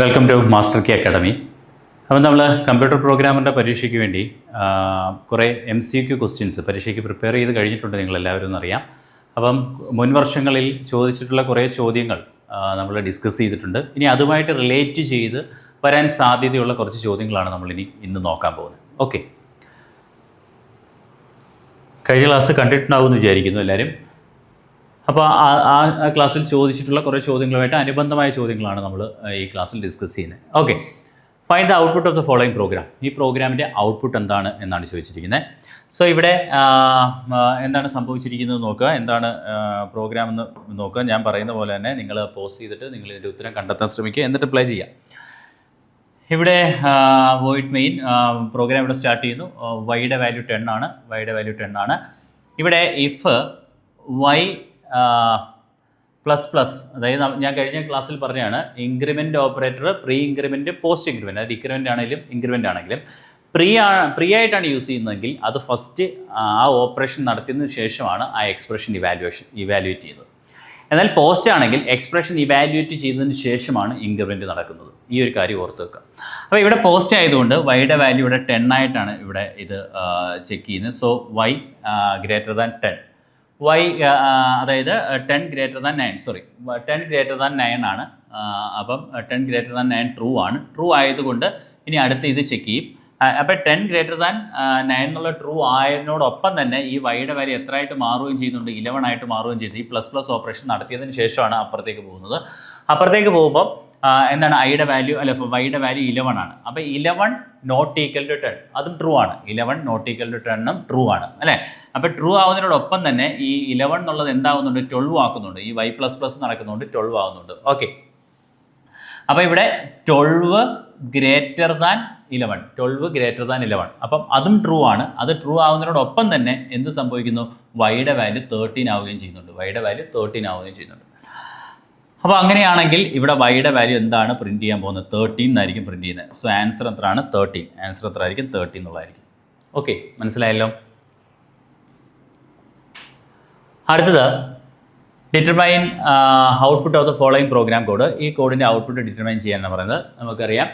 Welcome to master K academy അപ്പം നമ്മൾ computer പ്രോഗ്രാമിന്റെ പരീക്ഷയ്ക്ക് വേണ്ടി കുറേ എം സി ക്യു ക്വസ്റ്റ്യൻസ് പരീക്ഷയ്ക്ക് പ്രിപ്പയർ ചെയ്ത് കഴിഞ്ഞിട്ടുണ്ട് നിങ്ങൾ എല്ലാവരും എന്നറിയാം. അപ്പം മുൻ വർഷങ്ങളിൽ ചോദിച്ചിട്ടുള്ള കുറേ ചോദ്യങ്ങൾ നമ്മൾ ഡിസ്കസ് ചെയ്തിട്ടുണ്ട്. ഇനി അതുമായിട്ട് റിലേറ്റ് ചെയ്ത് വരാൻ സാധ്യതയുള്ള കുറച്ച് ചോദ്യങ്ങളാണ് നമ്മൾ ഇനി ഇന്ന് നോക്കാൻ പോകുന്നത്. ഓക്കെ കഴിഞ്ഞ ക്ലാസ് കണ്ടിട്ടുണ്ടാവുമെന്ന് വിചാരിക്കുന്നു എല്ലാവരും. അപ്പോൾ ആ ആ- ക്ലാസ്സിൽ ചോദിച്ചിട്ടുള്ള കുറേ ചോദ്യങ്ങളുമായിട്ട് അനുബന്ധമായ ചോദ്യങ്ങളാണ് നമ്മൾ ഈ ക്ലാസ്സിൽ ഡിസ്കസ് ചെയ്യുന്നത്. Okay find the output of the following program ഈ പ്രോഗ്രാമിന്റെ ഔട്ട്പുട്ട് എന്താണ് എന്നാണ് ചോദിച്ചിരിക്കുന്നത് സോ ഇവിടെ എന്താണ് സംഭവിച്ചിരിക്കുന്നത് നോക്കുക. എന്താണ് പ്രോഗ്രാം എന്ന് നോക്കുക. ഞാൻ പറയുന്ന പോലെ തന്നെ നിങ്ങൾ പോസ്റ്റ് ചെയ്തിട്ട് നിങ്ങൾ ഇതിന്റെ ഉത്തരം കണ്ടെത്താൻ ശ്രമിക്കുക. എന്നിട്ട് പ്ലേ ചെയ്യുക ഇവിടെ വോയിഡ് മെയിൻ പ്രോഗ്രാം ഇവിടെ സ്റ്റാർട്ട് ചെയ്യുന്നു. വൈയുടെ വാല്യൂ ടെൻ ആണ്. വൈയുടെ വാല്യൂ ടെൻ ആണ്. ഇവിടെ ഇഫ് വൈ പ്ലസ് പ്ലസ് അതായത് ഞാൻ കഴിഞ്ഞ ക്ലാസ്സിൽ പറഞ്ഞാണ് increment operator pre increment post increment അതായത് ഇൻക്രിമെന്റ് ആണെങ്കിലും ഇൻക്രിമെന്റ് ആണെങ്കിലും. പ്രീ പ്രീ ആയിട്ടാണ് യൂസ് ചെയ്യുന്നതെങ്കിൽ അത് ഫസ്റ്റ് ആ ഓപ്പറേഷൻ നടത്തിയതിന് ശേഷമാണ് ആ എക്സ്പ്രഷൻ ഇവാലുവേഷൻ ഇവാലുവേറ്റ് ചെയ്യുന്നത്. എന്നാൽ പോസ്റ്റ് ആണെങ്കിൽ എക്സ്പ്രഷൻ ഇവാലുവേറ്റ് ചെയ്തതിന് ശേഷമാണ് ഇൻക്രിമെന്റ് നടക്കുന്നത്. ഈ ഒരു കാര്യം ഓർത്ത് വെക്കുക. അപ്പോൾ ഇവിടെ പോസ്റ്റ് ആയതുകൊണ്ട് വൈയുടെ വാല്യൂ ഇവിടെ ടെൻ ആയിട്ടാണ് ഇവിടെ ഇത് ചെക്ക് ചെയ്യുന്നത്. So Y greater than ten Y അതായത് ten greater than nine sorry ten greater than nine ആണ്. അപ്പം ten greater than nine true ആണ്. ട്രൂ ആയതുകൊണ്ട് ഇനി അടുത്ത് ഇത് ചെക്ക് ചെയ്യും. അപ്പോൾ ടെൻ ഗ്രേറ്റർ ദാൻ നയൻ എന്നുള്ള ട്രൂ ആയതിനോടൊപ്പം തന്നെ ഈ വൈയുടെ വാല്യൂ എത്ര ആയിട്ട് മാറുകയും ചെയ്യുന്നുണ്ട്? ഇലവൺ ആയിട്ട് മാറുകയും ചെയ്തു. ഈ പ്ലസ് പ്ലസ് ഓപ്പറേഷൻ നടത്തിയതിന് ശേഷമാണ് അപ്പുറത്തേക്ക് പോകുന്നത്. അപ്പുറത്തേക്ക് പോകുമ്പോൾ ആ, എന്താണ്? ഐയുടെ വാല്യൂ അല്ല വൈയുടെ വാല്യൂ ഇലവൺ ആണ്. അപ്പോൾ eleven not equal to ten അതും ട്രൂ ആണ്. ഇലവൺ നോട്ട് ഈക്വൽ ടു ടെണ്ണും ട്രൂ ആണ്. അല്ലേ? അപ്പോൾ ട്രൂ ആവുന്നതിനോടൊപ്പം തന്നെ ഈ ഇലവൺ എന്നുള്ളത് എന്താവുന്നുണ്ട്? ട്വൽവ് ആക്കുന്നുണ്ട്. ഈ വൈ പ്ലസ് പ്ലസ് നടക്കുന്നുണ്ട് ട്വൽവ് ആവുന്നുണ്ട്. ഓക്കെ അപ്പോൾ ഇവിടെ twelve greater than eleven twelve greater than eleven അപ്പം അതും ട്രൂ ആണ്. അത് ട്രൂ ആവുന്നതിനോടൊപ്പം തന്നെ എന്ത് സംഭവിക്കുന്നു? വൈയുടെ വാല്യൂ തേർട്ടീൻ ആവുകയും ചെയ്യുന്നുണ്ട്. വൈയുടെ വാല്യൂ തേർട്ടീൻ ആവുകയും ചെയ്യുന്നുണ്ട്. അപ്പോൾ അങ്ങനെയാണെങ്കിൽ ഇവിടെ വൈയുടെ വാല്യൂ എന്താണ് പ്രിന്റ് ചെയ്യാൻ പോകുന്നത്? തേർട്ടീൻ എന്നായിരിക്കും പ്രിന്റ് ചെയ്യുന്നത്. സോ ആൻസർ എത്രയാണ്? തേർട്ടീൻ ആൻസർ എത്ര ആയിരിക്കും തേർട്ടീൻ എന്നുള്ളതായിരിക്കും. ഓക്കെ മനസ്സിലായല്ലോ? അടുത്തത് determine output of the following program code ഈ കോഡിന്റെ ഔട്ട്പുട്ട് ഡിറ്റർമൈൻ ചെയ്യാനാണ് പറയുന്നത്. നമുക്കറിയാം.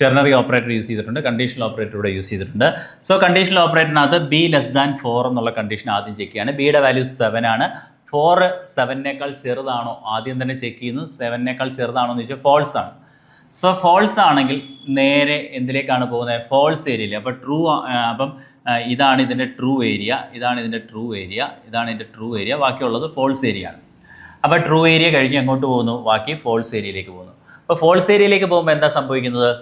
ടെർണറി ഓപ്പറേറ്റർ യൂസ് ചെയ്തിട്ടുണ്ട്. കണ്ടീഷണൽ ഓപ്പറേറ്റർ ഇവിടെ യൂസ് ചെയ്തിട്ടുണ്ട്. സോ കണ്ടീഷണൽ ഓപ്പറേറ്ററിനകത്ത് ബി ലെസ് ദാൻ ഫോർ എന്നുള്ള കണ്ടീഷൻ ആദ്യം ചെക്ക് ചെയ്യാണ്. ബിയുടെ വാല്യൂ സെവൻ ആണ്. ഫോർ സെവനേക്കാൾ ചെറുതാണോ? ആദ്യം തന്നെ ചെക്ക് ചെയ്യുന്നു. സെവനേക്കാൾ ചെറുതാണോ എന്ന് ചോദിച്ചാൽ ഫോൾസ് ആണ്. സോ ഫോൾസ് ആണെങ്കിൽ നേരെ എന്തിലേക്കാണ് പോകുന്നത്? ഫോൾസ് ഏരിയയിൽ അപ്പോൾ ട്രൂ അപ്പം ഇതാണ് ഇതിന്റെ ട്രൂ ഏരിയ ഇതാണ് ഇതിന്റെ ട്രൂ ഏരിയ ഇതാണ് ഇതിന്റെ ട്രൂ ഏരിയ ബാക്കിയുള്ളത് ഫോൾസ് ഏരിയ ആണ്. അപ്പോൾ ട്രൂ ഏരിയ കഴിഞ്ഞ് അങ്ങോട്ട് പോകുന്നു? ബാക്കി ഫോൾസ് ഏരിയയിലേക്ക് പോകുന്നു. അപ്പോൾ ഫോൾസ് ഏരിയയിലേക്ക് പോകുമ്പോൾ എന്താ സംഭവിക്കുന്നത്?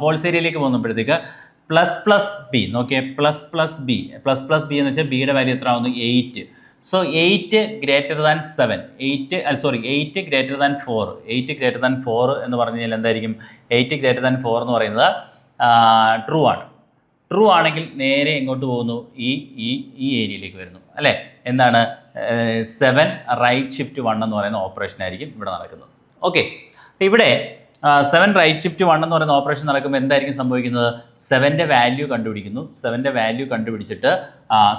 ഫോൾസ് ഏരിയയിലേക്ക് പോകുമ്പോഴത്തേക്ക് പ്ലസ് പ്ലസ് ബി നോക്കിയേ plus plus B plus plus B എന്ന് വെച്ചാൽ ബിയുടെ വാല്യൂ എത്ര ആവുന്നു eight so eight greater than seven eight sorry eight greater than four eight greater than four എന്ന് പറഞ്ഞു കഴിഞ്ഞാൽ എന്തായിരിക്കും? എയ്റ്റ് ഗ്രേറ്റർ ദാൻ ഫോർ എന്ന് പറയുന്നത് ട്രൂ ആണ്. ട്രൂ ആണെങ്കിൽ നേരെ എങ്ങോട്ട് പോകുന്നു? ഈ ഈ ഈ ഏരിയയിലേക്ക് വരുന്നു. അല്ലേ? എന്താണ്? സെവൻ റൈറ്റ് ഷിഫ്റ്റ് വൺ എന്ന് പറയുന്ന ഓപ്പറേഷൻ ആയിരിക്കും ഇവിടെ നടക്കുന്നത്. ഓക്കെ ഇവിടെ സെവൻ റൈറ്റ് ഷിഫ്റ്റ് വൺ എന്ന് പറയുന്ന ഓപ്പറേഷൻ നടക്കുമ്പോൾ എന്തായിരിക്കും സംഭവിക്കുന്നത്? സെവന്റെ വാല്യൂ കണ്ടുപിടിക്കുന്നു. സെവന്റെ വാല്യൂ കണ്ടുപിടിച്ചിട്ട്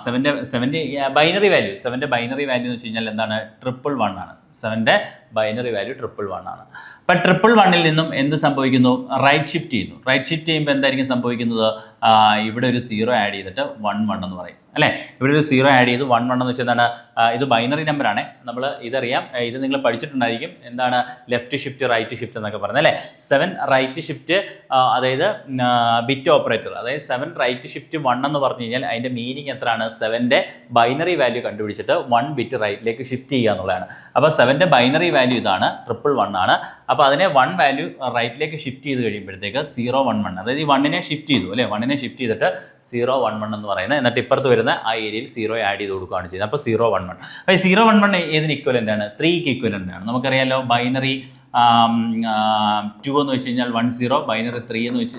സെവന്റെ സെവന്റെ ബൈനറി വാല്യൂ സെവന്റെ ബൈനറി വാല്യൂ എന്ന് വെച്ച് കഴിഞ്ഞാൽ എന്താണ്? ട്രിപ്പിൾ വൺ ആണ്. സെവന്റെ ബൈനറി വാല്യൂ ട്രിപ്പിൾ വൺ ആണ്. അപ്പം ട്രിപ്പിൾ വണ്ണിൽ നിന്നും എന്ത് സംഭവിക്കുന്നു? റൈറ്റ് ഷിഫ്റ്റ് ചെയ്യുന്നു. റൈറ്റ് ഷിഫ്റ്റ് ചെയ്യുമ്പോൾ എന്തായിരിക്കും സംഭവിക്കുന്നത്? ഇവിടെ ഒരു സീറോ ആഡ് ചെയ്തിട്ട് വൺ വൺ എന്ന് പറയും. അല്ലേ? ഇവിടെ ഒരു സീറോ ആഡ് ചെയ്ത് വൺ വൺ എന്ന് വെച്ചാൽ എന്താണ്? ഇത് ബൈനറി നമ്പർ ആണ്. നമ്മൾ ഇതറിയാം. ഇത് നിങ്ങൾ പഠിച്ചിട്ടുണ്ടായിരിക്കും. എന്താണ്? ലെഫ്റ്റ് ഷിഫ്റ്റ് റൈറ്റ് ഷിഫ്റ്റ് എന്നൊക്കെ പറയുന്നത് അല്ലേ? സെവൻ റൈറ്റ് ഷിഫ്റ്റ് അതായത് ബിറ്റ് ഓപ്പറേറ്റർ അതായത് സെവൻ റൈറ്റ് ഷിഫ്റ്റ് വൺ എന്ന് പറഞ്ഞു കഴിഞ്ഞാൽ അതിന്റെ മീനിങ് എത്രയാണ്? സെവന്റെ ബൈനറി വാല്യൂ കണ്ടുപിടിച്ചിട്ട് വൺ ബിറ്റ് റൈറ്റിലേക്ക് ഷിഫ്റ്റ് ചെയ്യുക എന്നുള്ളതാണ്. അപ്പോൾ സെവന്റെ ബൈനറി വാല്യൂ ഇതാണ് ട്രിപ്പിൾ വൺ ആണ്. അപ്പോൾ അതിനെ വൺ വാല്യൂ റൈറ്റിലേക്ക് ഷിഫ്റ്റ് ചെയ്ത് കഴിയുമ്പോഴത്തേക്ക് സീറോ വൺ വൺ അതായത് ഈ വണ്ണിനെ ഷിഫ്റ്റ് ചെയ്തു അല്ലേ? വണ്ണിനെ ഷിഫ്റ്റ് ചെയ്തിട്ട് സീറോ വൺ വൺ എന്ന് പറയുന്നത്. എന്നിട്ട് ഇപ്പുറത്ത് വരുന്ന ആ ഏരിയയിൽ സീറോ ആഡ് ചെയ്ത് കൊടുക്കുകയാണ് ചെയ്യുന്നത്. അപ്പോൾ സീറോ വൺ വൺ അപ്പോൾ സീറോ വൺ വൺ ഏതിന് ഇക്വലന്റ് ആണ്? ത്രീക്ക് ഇക്വലന്റ് ആണ്. നമുക്കറിയാലോ ബൈനറി ടു എന്ന് വെച്ച് കഴിഞ്ഞാൽ വൺ സീറോ ബൈനറി ത്രീ എന്ന് വെച്ച്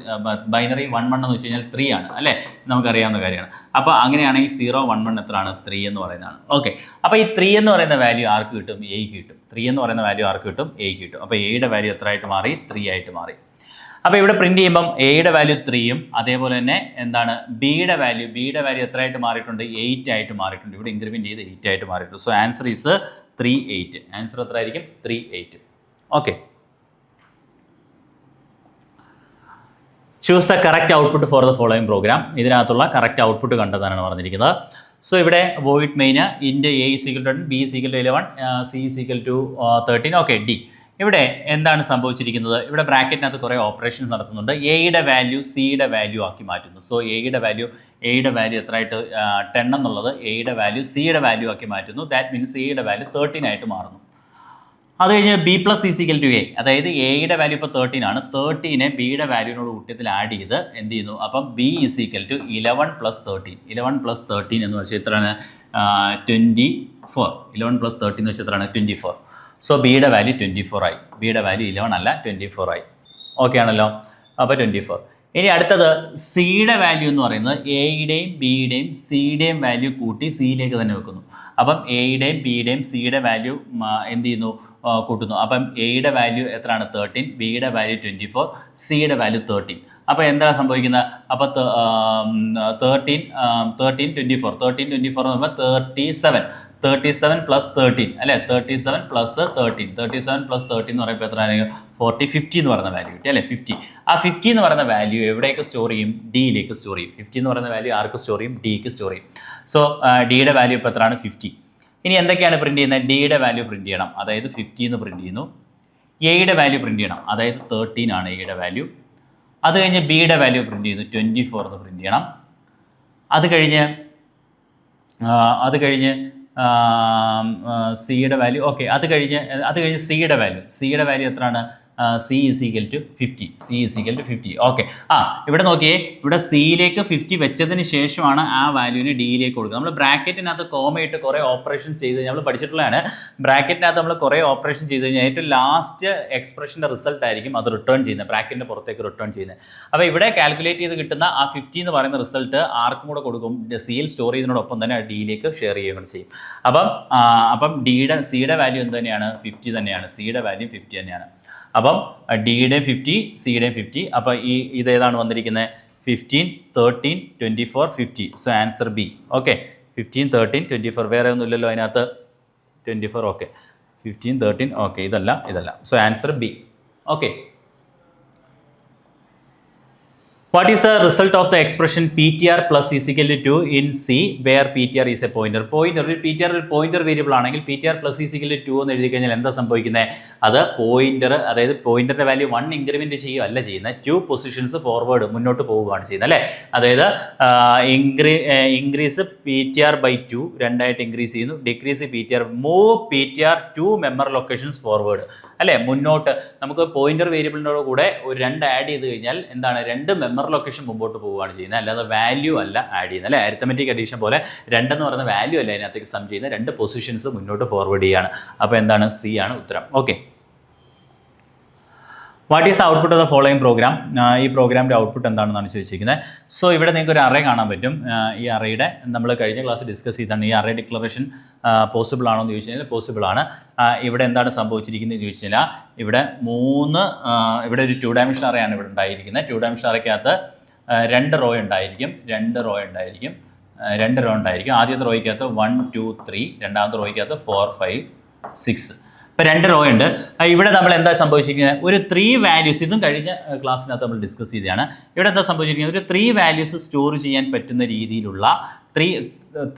ബൈനറി വൺ വൺ എന്ന് വെച്ച് കഴിഞ്ഞാൽ ത്രീ ആണ് അല്ലേ? നമുക്കറിയാവുന്ന കാര്യമാണ്. അപ്പോൾ അങ്ങനെയാണെങ്കിൽ സീറോ വൺ വൺ എത്രയാണ്? ത്രീ എന്ന് പറയുന്നതാണ്. ഓക്കെ അപ്പോൾ ഈ ത്രീ എന്ന് പറയുന്ന വാല്യൂ ആർക്ക് കിട്ടും? എയ്ക്ക് കിട്ടും. ത്രീ എന്ന് പറയുന്ന വാല്യൂ ആർക്ക് കിട്ടും? എയ്ക്ക് കിട്ടും. അപ്പോൾ എയുടെ വാല്യൂ എത്ര ആയിട്ട് മാറി? ത്രീ ആയിട്ട് മാറി. അപ്പോൾ ഇവിടെ പ്രിന്റ് ചെയ്യുമ്പം എയുടെ വാല്യൂ ത്രീയും അതേപോലെ തന്നെ എന്താണ് ബിയുടെ വാല്യൂ ബിയുടെ വാല്യൂ എത്രയായിട്ട് മാറിയിട്ടുണ്ട്? എയ്റ്റ് ആയിട്ട് മാറിയിട്ടുണ്ട്. ഇവിടെ ഇൻക്രിമെന്റ് ചെയ്ത് എയ്റ്റ് ആയിട്ട് മാറിയിട്ടുണ്ട്. So answer is three eight answer എത്ര ആയിരിക്കും three eight okay choose the correct output for the following program ഇതിനകത്തുള്ള കറക്റ്റ് ഔട്ട്പുട്ട് കണ്ടതാണ് പറഞ്ഞിരിക്കുന്നത്. സോ ഇവിടെ void main int A equal to B equal to eleven C equal to thirteen okay D ഇവിടെ എന്താണ് സംഭവിച്ചിരിക്കുന്നത്? ഇവിടെ ബ്രാക്കറ്റിനകത്ത് കുറേ ഓപ്പറേഷൻസ് നടത്തുന്നുണ്ട്. എയുടെ വാല്യൂ സിയുടെ വാല്യൂ ആക്കി മാറ്റുന്നു. സോ എയുടെ വാല്യൂ എയുടെ വാല്യൂ എത്രയായിട്ട് ടെൻ എന്നുള്ളത് എയുടെ വാല്യൂ സിയുടെ വാല്യൂ ആക്കി മാറ്റുന്നു. ദാറ്റ് മീൻസ് എയുടെ വാല്യൂ തേർട്ടീൻ ആയിട്ട് മാറുന്നു. അത് കഴിഞ്ഞ് B plus equal to A അതായത് എയുടെ വാല്യൂ ഇപ്പോൾ തേർട്ടീൻ ആണ്. തേർട്ടീനെ ബിയുടെ വാല്യൂനോട് കൂട്ടത്തിൽ ആഡ് ചെയ്ത് എന്ത് ചെയ്യുന്നു? അപ്പം B equal to eleven plus thirteen eleven plus thirteen എന്ന് വെച്ചാൽ എത്രയാണ്? Twenty four eleven plus thirteen എന്ന് വെച്ചാൽ എത്രയാണ്? ട്വന്റി ഫോർ സോ ബിയുടെ വാല്യൂ ട്വന്റി ഫോർ ആയി. ബിയുടെ വാല്യൂ ഇലവൺ അല്ല ട്വന്റി ഫോർ ആയി. ഓക്കെ ആണല്ലോ? അപ്പോൾ ട്വന്റി ഫോർ ഇനി അടുത്തത് സിയുടെ വാല്യൂ എന്ന് പറയുന്നത് എയുടെയും ബിയുടെയും സിയുടെയും വാല്യൂ കൂട്ടി സിയിലേക്ക് തന്നെ വെക്കുന്നു. അപ്പം എയുടെയും ബിയുടെയും സിയുടെ വാല്യൂ എന്ത് ചെയ്യുന്നു? കൂട്ടുന്നു. അപ്പം എയുടെ വാല്യൂ എത്രയാണ്? തേർട്ടീൻ ബിയുടെ വാല്യൂ ട്വന്റി ഫോർ സിയുടെ വാല്യൂ തേർട്ടീൻ അപ്പോൾ എന്താണ് സംഭവിക്കുന്നത് അപ്പോൾ thirteen thirteen twenty four thirteen twenty four എന്ന് പറയുമ്പോൾ thirty seven thirty seven plus thirteen അല്ലേ? Thirty seven plus thirteen thirty seven plus thirteen എന്ന് പറയുമ്പോൾ എത്ര ഫോർട്ടി ഫിഫ്റ്റി എന്ന് പറയുന്ന വാല്യൂ കിട്ടി അല്ലേ? ഫിഫ്റ്റി ആ ഫിഫ്റ്റി എന്ന് പറയുന്ന വാല്യൂ എവിടേക്ക് സ്റ്റോർ ചെയ്യും? ഡിയിലേക്ക് സ്റ്റോർ ചെയ്യും. ഫിഫ്റ്റി എന്ന് പറയുന്ന വാല്യൂ ആർക്ക് സ്റ്റോർ ചെയ്യും? ഡിക്ക് സ്റ്റോർ ചെയ്യും. സോ ഡിയുടെ വാല്യൂ ഇപ്പോൾ എത്രയാണ്? ഫിഫ്റ്റി ഇനി എന്തൊക്കെയാണ് പ്രിന്റ് ചെയ്യുന്നത് ഡിയുടെ വാല്യൂ പ്രിന്റ് ചെയ്യണം. അതായത് ഫിഫ്റ്റി എന്ന് പ്രിന്റ് ചെയ്യുന്നു. എയുടെ വാല്യൂ പ്രിന്റ് ചെയ്യണം. അതായത് തേർട്ടീൻ ആണ് എയുടെ വാല്യൂ അത് കഴിഞ്ഞ് ബിയുടെ വാല്യൂ പ്രിന്റ് ചെയ്യുന്നു ട്വന്റി ഫോർ എന്ന് പ്രിന്റ് ചെയ്യണം. അത് കഴിഞ്ഞ് അത് കഴിഞ്ഞ് സിയുടെ വാല്യൂ ഓക്കെ അത് കഴിഞ്ഞ് അത് കഴിഞ്ഞ് സിയുടെ വാല്യൂ സിയുടെ വാല്യൂ എത്രയാണ്? C is equal to fifty C is equal to fifty okay ആ ഇവിടെ നോക്കിയേ. ഇവിടെ സിയിലേക്ക് ഫിഫ്റ്റി വെച്ചതിന് ശേഷമാണ് ആ വാല്യൂവിന് ഡിയിലേക്ക് കൊടുക്കുക. നമ്മൾ ബ്രാക്കറ്റിനകത്ത് കോമയിട്ട് കുറേ ഓപ്പറേഷൻ ചെയ്ത് നമ്മൾ പഠിച്ചിട്ടുള്ളതാണ്. ബ്രാക്കറ്റിനകത്ത് നമ്മൾ കുറേ ഓപ്പറേഷൻ ചെയ്ത് കഴിഞ്ഞാൽ ഏറ്റവും ലാസ്റ്റ് എക്സ്പ്രഷന്റെ റിസൾട്ട് ആയിരിക്കും അത് റിട്ടേൺ ചെയ്യുന്നത്. ബ്രാക്കറ്റിന്റെ പുറത്തേക്ക് റിട്ടേൺ ചെയ്യുന്നത്. അപ്പോൾ ഇവിടെ കാൽക്കുലേറ്റ് ചെയ്ത് കിട്ടുന്ന ആ ഫിഫ്റ്റി എന്ന് പറയുന്ന റിസൾട്ട് ആർക്കും കൂടെ കൊടുക്കും. സിയിൽ സ്റ്റോർ ചെയ്യുന്നതിനോടൊപ്പം തന്നെ ഡിയിലേക്ക് ഷെയർ ചെയ്യുകയും ചെയ്യും. അപ്പം അപ്പം ഡിയുടെ സിയുടെ വാല്യൂ എന്ത് തന്നെയാണ്? ഫിഫ്റ്റി തന്നെയാണ്. സിയുടെ വാല്യൂ ഫിഫ്റ്റി തന്നെയാണ്. അപ്പം ഡിയുടെയും ഫിഫ്റ്റി സിയുടെയും ഫിഫ്റ്റി അപ്പോൾ ഈ ഇത് ഏതാണ് വന്നിരിക്കുന്നത് fifteen thirteen twenty four fifty so answer B okay fifteen thirteen twenty four വേറെ ഒന്നുമില്ലല്ലോ അതിനകത്ത്. Twenty four okay fifteen thirteen okay ഇതല്ല ഇതല്ല. So answer B okay What is the result of the expression PTR plus is equal to 2 in C where PTR is a pointer? Pointer ഒരു PTR ഒരു pointer variable ആണെങ്കിൽ PTR plus is equal to 2 എന്ന് എഴുതി കഴിഞ്ഞാൽ എന്താ സംഭവിക്കുന്നത് അത് pointer അതായത് പോയിന്ററിന്റെ വാല്യൂ വൺ ഇൻക്രിമെന്റ് ചെയ്യുക അല്ല ചെയ്യുന്നത് ടു പൊസിഷൻസ് ഫോർവേഡ് മുന്നോട്ട് പോവുകയാണ് ചെയ്യുന്നത് അല്ലേ? അതായത് ഇൻക്രീ increase P T R by two രണ്ടായിട്ട് ഇൻക്രീസ് ചെയ്യുന്നു. Decrease P T R move P T R to memory locations forward അല്ലേ? മുന്നോട്ട് നമുക്ക് പോയിന്റർ വേരിയബിളിനോട് കൂടെ ഒരു രണ്ട് ആഡ് ചെയ്ത് കഴിഞ്ഞാൽ എന്താണ്? രണ്ട് മെമ്മർ ലൊക്കേഷൻ മുമ്പോട്ട് പോവുകയാണ് ചെയ്യുന്നത്. അല്ലാതെ വാല്യൂ അല്ല ആഡ് ചെയ്യുന്നത്. അല്ലെ? അരിത്തമെറ്റിക് അഡീഷൻ പോലെ രണ്ടെന്ന് പറയുന്ന വാല്യൂ അല്ല അതിനകത്തേക്ക് സം ചെയ്യുന്ന രണ്ട് പൊസിഷൻസ് മുന്നോട്ട് ഫോർവേഡ് ചെയ്യുകയാണ് അപ്പോൾ എന്താണ്? സി ആണ് ഉത്തരം. Okay what is output of the following program ഈ പ്രോഗ്രാമിന്റെ ഔട്ട്പുട്ട് എന്താണെന്നാണ് ചോദിച്ചിരിക്കുന്നത്. സോ ഇവിടെ നിങ്ങൾക്ക് ഒരു അറേ കാണാൻ പറ്റും. ഈ അറേയുടെ നമ്മൾ കഴിഞ്ഞ ക്ലാസ് ഡിസ്കസ് ചെയ്താണ് ഈ അറേ ഡിക്ലറേഷൻ പോസിബിൾ ആണോ എന്ന് ചോദിച്ചു കഴിഞ്ഞാൽ പോസിബിൾ ആണ്. ഇവിടെ എന്താണ് സംഭവിച്ചിരിക്കുന്നത് എന്ന് ചോദിച്ചു കഴിഞ്ഞാൽ ഇവിടെ മൂന്ന് ഇവിടെ ഒരു ടു ഡയമെൻഷൻ അറയാണ് ഇവിടെ ഉണ്ടായിരിക്കുന്നത്. ടു ഡയമെൻഷൻ അറയ്ക്കകത്ത് രണ്ട് റോ ഉണ്ടായിരിക്കും. രണ്ട് റോ ഉണ്ടായിരിക്കും. രണ്ട് റോ ഉണ്ടായിരിക്കും. ആദ്യത്തെ റോയ്ക്കകത്ത് വൺ ടു ത്രീ രണ്ടാമത്തെ റോയ്ക്കകത്ത് ഫോർ ഫൈവ് സിക്സ് ഇപ്പം രണ്ട് റോ ഉണ്ട്. ഇവിടെ നമ്മൾ എന്താ സംഭവിച്ചിരിക്കുന്നത്? ഒരു ത്രീ വാല്യൂസ് ഇതും കഴിഞ്ഞ ക്ലാസ്സിനകത്ത് നമ്മൾ ഡിസ്കസ് ചെയ്തതാണ്. ഇവിടെ എന്താ സംഭവിച്ചിരിക്കുന്നത്? ഒരു ത്രീ വാല്യൂസ് സ്റ്റോർ ചെയ്യാൻ പറ്റുന്ന രീതിയിലുള്ള ത്രീ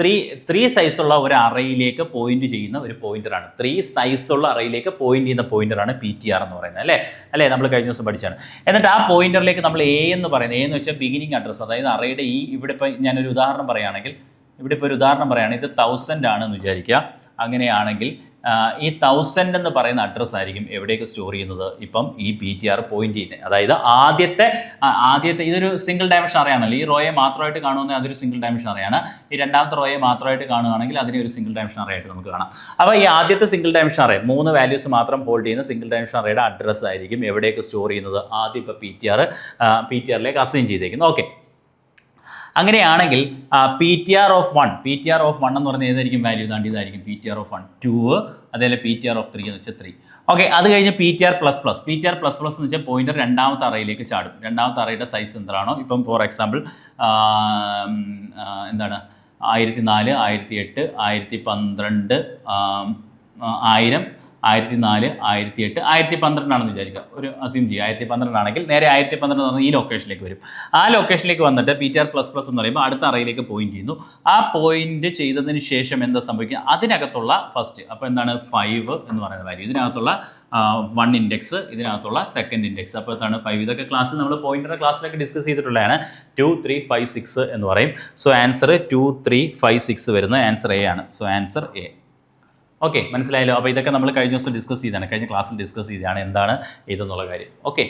ത്രീ ത്രീ സൈസുള്ള ഒരു അറയിലേക്ക് പോയിന്റ് ചെയ്യുന്ന ഒരു പോയിന്ററാണ് ത്രീ സൈസുള്ള അറയിലേക്ക് പോയിന്റ് ചെയ്യുന്ന പോയിന്ററാണ് പി ടി ആർ എന്ന് പറയുന്നത് അല്ലേ? അല്ലേ? നമ്മൾ കഴിഞ്ഞ ദിവസം പഠിച്ചാണ് എന്നിട്ട് ആ പോയിന്ററിലേക്ക് നമ്മൾ എ എന്ന് പറയുന്നത് എ എന്ന് വെച്ചാൽ ബിഗിനിങ് അഡ്രസ്സ് അതായത് അറയുടെ ഈ ഇവിടെ ഇപ്പം ഞാനൊരു ഉദാഹരണം പറയുകയാണെങ്കിൽ ഇവിടെ ഇപ്പോൾ ഒരു ഉദാഹരണം പറയുകയാണെങ്കിൽ ഇത് തൗസൻഡ് ആണെന്ന് വിചാരിക്കുക. അങ്ങനെയാണെങ്കിൽ ഈ തൗസൻഡ് എന്ന് പറയുന്ന അഡ്രസ്സ് ആയിരിക്കും എവിടെയൊക്കെ സ്റ്റോർ ചെയ്യുന്നത്? ഇപ്പം ഈ പി ടി ആർ പോയിന്റ് ചെയ്യുന്നത് അതായത് ആദ്യത്തെ ആദ്യത്തെ ഇതൊരു സിംഗിൾ ഡയമെൻഷൻ അറിയാണല്ലോ ഈ റോയെ മാത്രമായിട്ട് കാണുന്ന അതൊരു സിംഗിൾ ഡയമെൻഷൻ അറിയാണ്. ഈ രണ്ടാമത്തെ റോയെ മാത്രമായിട്ട് കാണുകയാണെങ്കിൽ അതിനെ ഒരു സിംഗിൾ ഡയമെൻഷൻ അറിയായിട്ട് നമുക്ക് കാണാം. അപ്പോൾ ഈ ആദ്യത്തെ സിംഗിൾ ഡയമെൻഷൻ അറേ മൂന്ന് വാല്യൂസ് മാത്രം ഹോൾഡ് ചെയ്യുന്ന സിംഗിൾ ഡയമെൻഷൻ അറേയുടെ അഡ്രസ്സ് ആയിരിക്കും എവിടെയൊക്കെ സ്റ്റോർ ചെയ്യുന്നത് ആദ്യം ഇപ്പോൾ P T R P T ആറിലേക്ക് അസൈൻ ചെയ്തേക്കുന്നത്. ഓക്കെ അങ്ങനെയാണെങ്കിൽ P T R of one P T R of one എന്ന് പറഞ്ഞാൽ ഏതായിരിക്കും വാല്യൂ ഇതാണ്ട് ഇതായിരിക്കും P T R of one two അതേപോലെ P T R of three എന്ന് വെച്ചാൽ ത്രീ ഓക്കെ അത് കഴിഞ്ഞ് P T R plus plus P T R plus plus എന്ന് വെച്ചാൽ പോയിന്റ് രണ്ടാമത്തെ അറയിലേക്ക് ചാടും. രണ്ടാമത്തെ അറയുടെ സൈസ് എന്താണോ? ഇപ്പം ഫോർ എക്സാമ്പിൾ എന്താണ് ആയിരത്തി നാല് ആയിരത്തി എട്ട് ആയിരത്തി പന്ത്രണ്ട് ആയിരം ആയിരത്തി നാല് ആയിരത്തി എട്ട് ആയിരത്തി പന്ത്രണ്ടാണെന്ന് വിചാരിക്കുക. ഒരു അസീം ജി ആയിരത്തി പന്ത്രണ്ടാണെങ്കിൽ നേരെ ആയിരത്തി പന്ത്രണ്ട് എന്ന് പറഞ്ഞാൽ ഈ ലൊക്കേഷനിലേക്ക് വരും. ആ ലൊക്കേഷനിലേക്ക് വന്നിട്ട് P T R plus plus എന്ന് പറയുമ്പോൾ അടുത്ത അറയിലേക്ക് പോയിന്റ് ചെയ്യുന്നു. ആ പോയിന്റ് ചെയ്തതിന് ശേഷം എന്താ സംഭവിക്കുക? അതിനകത്തുള്ള ഫസ്റ്റ് അപ്പോൾ എന്താണ്? ഫൈവ് എന്ന് പറയുന്ന വാല്യൂ ഇതിനകത്തുള്ള വൺ ഇൻഡെക്സ് ഇതിനകത്തുള്ള സെക്കൻഡ് ഇൻഡെക്സ് അപ്പോൾ എന്താണ്? ഫൈവ് ഇതൊക്കെ ക്ലാസ്സിൽ നമ്മൾ പോയിന്റിന്റെ ക്ലാസ്സിലൊക്കെ ഡിസ്കസ് ചെയ്തിട്ടുള്ളതാണ്. ടു ത്രീ ഫൈവ് സിക്സ് എന്ന് പറയും. So answer two three five six വരുന്ന ആൻസർ എ ആണ്. സോ ആൻസർ എ ഓക്കെ മനസ്സിലായല്ലോ. അപ്പോൾ ഇതൊക്കെ നമ്മൾ കഴിഞ്ഞ ദിവസം ഡിസ്കസ് ചെയ്താണ് കഴിഞ്ഞ ക്ലാസ്സിൽ ഡിസ്കസ് ചെയ്താണ് എന്താണ് ഇതെന്നുള്ള കാര്യം. ഓക്കെ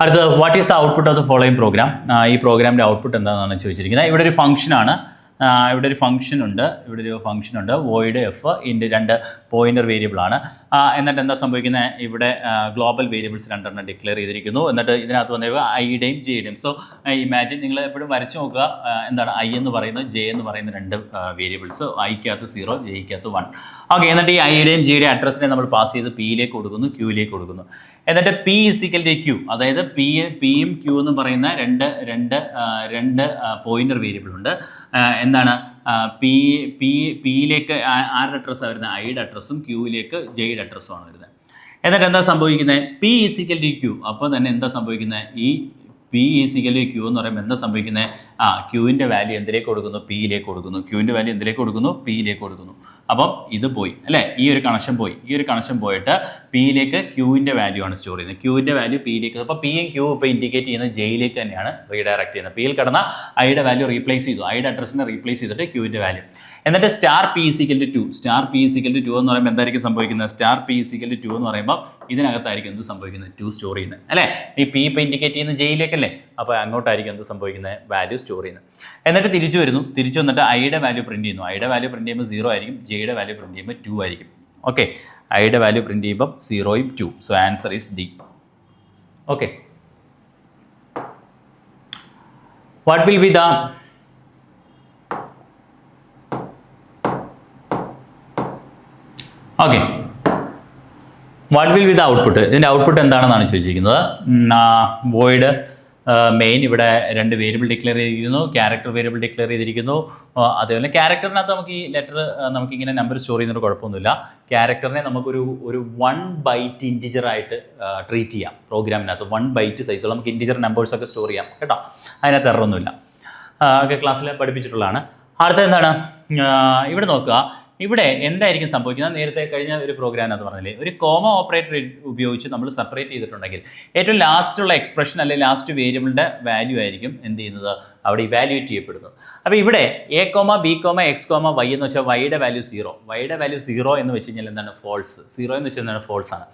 അടുത്തത് what is the output of the following program ഈ പ്രോഗ്രാമിന്റെ ഔട്ട്പുട്ട് എന്താണെന്നാണ് ചോദിച്ചിരിക്കുന്നത്. ഇവിടെ ഒരു ആ, ഇവിടെ ഒരു ഫംഗ്ഷൻ ഉണ്ട്. ഇവിടെ ഒരു ഫംഗ്ഷൻ ഉണ്ട്. വോയിഡ് എഫ് ഇന്റെ രണ്ട് പോയിന്റർ വേരിയബിൾ ആണ്. എന്നിട്ട് എന്താ സംഭവിക്കുന്നത് ഇവിടെ ഗ്ലോബൽ വേരിയബിൾസ് രണ്ടെണ്ണം ഡിക്ലെയർ ചെയ്തിരിക്കുന്നു. എന്നിട്ട് ഇതിനകത്ത് വന്നവ ഐയുടെയും ജെയുടെയും സോ ഇമാജിൻ നിങ്ങൾ എപ്പോഴും വരച്ചു നോക്കുക. എന്താണ്? ഐ എന്ന് പറയുന്നത് ജെ എന്ന് പറയുന്ന രണ്ട് വേരിയബിൾസ് ഐക്കകത്ത് സീറോ ജെയ്ക്കകത്ത് വൺ ഓക്കെ എന്നിട്ട് ഈ ഐയുടെയും ജിയുടെയും അഡ്രസ്സിനെ നമ്മൾ പാസ് ചെയ്ത് പിയിലേക്ക് കൊടുക്കുന്നു ക്യൂയിലേക്ക് കൊടുക്കുന്നു. എന്നിട്ട് പി ഇസിക്കൽ ടു ക്യൂ അതായത് പി പിയും ക്യൂ എന്ന് പറയുന്ന രണ്ട് രണ്ട് രണ്ട് പോയിന്റർ വേരിയബിൾ ഉണ്ട്. എന്താണ്? പി പി പിയിലേക്ക് ആരുടെ അഡ്രസ്സാണ് വരുന്നത്? ഐയുടെ അഡ്രസ്സും ക്യൂവിലേക്ക് ജെയുടെ അഡ്രസ്സും ആണ് വരുന്നത്. എന്നിട്ട് എന്താ സംഭവിക്കുന്നത് പി ഇസിക്കൽ ടു ക്യൂ അപ്പോൾ തന്നെ എന്താ സംഭവിക്കുന്നത് ഈ പി ഈസിക്കൽ ക്യൂ എന്ന് പറയുമ്പോൾ എന്താ സംഭവിക്കുന്നത് ആ ക്യൂവിന്റെ വാല്യൂ എന്തിലേക്ക് കൊടുക്കുന്നു? പിയിലേക്ക് കൊടുക്കുന്നു. ക്യൂവിന്റെ വാല്യൂ എന്തിലേക്ക് കൊടുക്കുന്നു? പിയിലേക്ക് കൊടുക്കുന്നു. അപ്പം ഇത് പോയി അല്ലേ? ഈ ഒരു കണക്ഷൻ പോയി. ഈ ഒരു കണക്ഷൻ പോയിട്ട് പിയിലേക്ക് ക്യൂവിന്റെ വാല്യൂ ആണ് സ്റ്റോർ ചെയ്യുന്നത്. ക്യൂവിന്റെ വാല്യൂ പിയിലേക്ക് അപ്പോൾ പിയും ക്യൂ ഇപ്പോൾ ഇൻഡിക്കേറ്റ് ചെയ്യുന്നത് ജയിലേക്ക് തന്നെയാണ് റീഡയറക്റ്റ് ചെയ്യുന്നത്. പിയിൽ കിടന്ന ഐയുടെ വാല്യൂ റീപ്ലേസ് ചെയ്തു. ഐയുടെ അഡ്രസ്സിനെ റീപ്ലേസ് ചെയ്തിട്ട് ക്യൂവിന്റെ വാല്യൂ എന്നിട്ട് star P equal to star P equal to എന്ന് പറയുമ്പോൾ എന്തായിരിക്കും സംഭവിക്കുന്നത്? സ്റ്റാർ പി സിക്കൽ ടു എന്ന് പറയുമ്പോൾ ഇതിനകത്തായിരിക്കും എന്ത് സംഭവിക്കുന്നത്? ടു സ്റ്റോർ ചെയ്യുന്നത് അല്ലേ? ഈ പി ഇപ്പം ഇൻഡിക്കേറ്റ് ചെയ്യുന്ന ജയിലേക്കല്ലേ അപ്പോൾ അങ്ങോട്ടായിരിക്കും എന്ത് സംഭവിക്കുന്നത്? വാല്യൂ സ്റ്റോർ ചെയ്യുന്നത് എന്നിട്ട് തിരിച്ചു വരുന്നു. തിരിച്ചു വന്നിട്ട് ഐയുടെ വാല്യൂ പ്രിന്റ് ചെയ്യുന്നു. ഐയുടെ വാല്യൂ പ്രിന്റ് ചെയ്യുമ്പോൾ സീറോ ആയിരിക്കും. ജെയുടെ വാല്യൂ പ്രിന്റ് ചെയ്യുമ്പോൾ ടു ആയിരിക്കും. ഓക്കെ ഐയുടെ വാല്യൂ പ്രിന്റ് ചെയ്യുമ്പോൾ സീറോയും two so answer is D okay what will be the okay what will with output ഇതിന്റെ ഔട്ട്പുട്ട് എന്താണെന്നാണ് ചോദിച്ചിരിക്കുന്നത്. വോയിഡ് മെയിൻ ഇവിടെ രണ്ട് വേരിയബിൾ ഡിക്ലെയർ ചെയ്തിരിക്കുന്നു ക്യാരക്ടർ വേരിയബിൾ ഡിക്ലെയർ ചെയ്തിരിക്കുന്നു. അതേപോലെ ക്യാരക്ടറിനകത്ത് നമുക്ക് ഈ ലെറ്റർ നമുക്കിങ്ങനെ നമ്പർ സ്റ്റോർ ചെയ്യുന്നൊരു കുഴപ്പമൊന്നുമില്ല. ക്യാരക്ടറിനെ നമുക്കൊരു ഒരു വൺ ബൈറ്റ് ഇന്റിജർ ആയിട്ട് ട്രീറ്റ് ചെയ്യാം പ്രോഗ്രാമിനകത്ത്. വൺ ബൈറ്റ് സൈസുള്ള നമുക്ക് ഇന്റിജർ നമ്പേഴ്സ് ഒക്കെ സ്റ്റോർ ചെയ്യാം കേട്ടോ? അതിനകത്ത് എററൊന്നുമില്ല ആ, ഒക്കെ ക്ലാസ്സിൽ പഠിപ്പിച്ചിട്ടുള്ളതാണ്. അടുത്ത എന്താണ്? ഇവിടെ നോക്കുക. ഇവിടെ എന്തായിരിക്കും സംഭവിക്കുന്നത്? നേരത്തെ കഴിഞ്ഞ ഒരു പ്രോഗ്രാം പ്രോഗ്രാമിനകത്ത് പറഞ്ഞില്ലേ ഒരു കോമ ഓപ്പറേറ്റർ ഉപയോഗിച്ച് നമ്മൾ സെപ്പറേറ്റ് ചെയ്തിട്ടുണ്ടെങ്കിൽ ഏറ്റവും ലാസ്റ്റുള്ള എക്സ്പ്രഷൻ അല്ലെങ്കിൽ ലാസ്റ്റ് വേരിയബിളിന്റെ വാല്യൂ ആയിരിക്കും എന്ത് ചെയ്യുന്നത്? അവിടെ ഇവാലുവേറ്റ് ചെയ്യപ്പെടുന്നത്. അപ്പോൾ ഇവിടെ A comma B comma X comma Y എന്ന് വെച്ചാൽ വൈയുടെ വാല്യൂ സീറോ വൈയുടെ വാല്യൂ സീറോ എന്ന് വെച്ച് കഴിഞ്ഞാൽ എന്താണ്? ഫോൾസ് സീറോ എന്ന് വെച്ചാൽ എന്താണ് ഫോൾസ് ആണ്.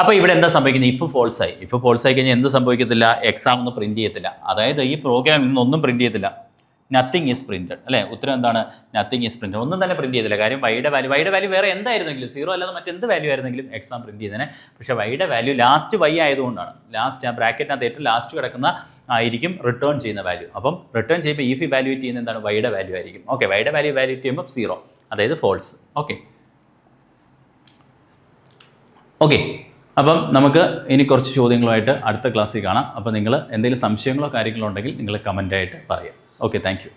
അപ്പോൾ ഇവിടെ എന്താ സംഭവിക്കുന്നത്? ഇഫ് ഫോൾസ് ആയി. ഇഫ് ഫോൾസ് ആയി കഴിഞ്ഞാൽ എന്ത് സംഭവിക്കത്തില്ല? എക്സാം ഒന്നും പ്രിന്റ് ചെയ്യത്തില്ല. അതായത് ഈ പ്രോഗ്രാം ഇന്നൊന്നും പ്രിന്റ് ചെയ്യത്തില്ല. നത്തിങ് ഈസ് പ്രിന്റഡ് അല്ലേ? ഉത്തരം എന്താണ്? നത്തിങ് ഈസ് പ്രിന്റഡ് ഒന്നും തന്നെ പ്രിന്റ് ചെയ്തില്ല. കാര്യം വൈയുടെ വാല്യൂ വൈയുടെ വാല്യൂ വേറെ എന്തായിരുന്നെങ്കിലും സീറോ അല്ലാതെ മറ്റെന്ത് വാല്യൂ ആയിരുന്നെങ്കിലും എക്സാം പ്രിന്റ് ചെയ്തതിനെ പക്ഷേ വൈയുടെ വാല്യൂ ലാസ്റ്റ് വൈ ആയതുകൊണ്ടാണ്. ലാസ്റ്റ് ആ ബ്രാക്കറ്റിനകത്ത് ഏറ്റവും ലാസ്റ്റ് കിടക്കുന്ന ആയിരിക്കും റിട്ടേൺ ചെയ്യുന്ന വാല്യൂ അപ്പം റിട്ടേൺ ചെയ്യുമ്പോൾ ഈഫ് ഇവാലുവേറ്റ് ചെയ്യുന്ന എന്താണ്? വൈയുടെ വാല്യൂ ആയിരിക്കും. ഓക്കെ വൈയുടെ വാല്യൂ ഇവാലുവേറ്റ് ചെയ്യുമ്പോൾ സീറോ അതായത് ഫോൾസ് ഓക്കെ ഓക്കെ അപ്പം നമുക്ക് ഇനി കുറച്ച് ചോദ്യങ്ങളുമായിട്ട് അടുത്ത ക്ലാസ്സിൽ കാണാം. അപ്പോൾ നിങ്ങൾ എന്തെങ്കിലും സംശയങ്ങളോ കാര്യങ്ങളോ ഉണ്ടെങ്കിൽ നിങ്ങൾ കമന്റായിട്ട് പറയാം. Okay, thank you.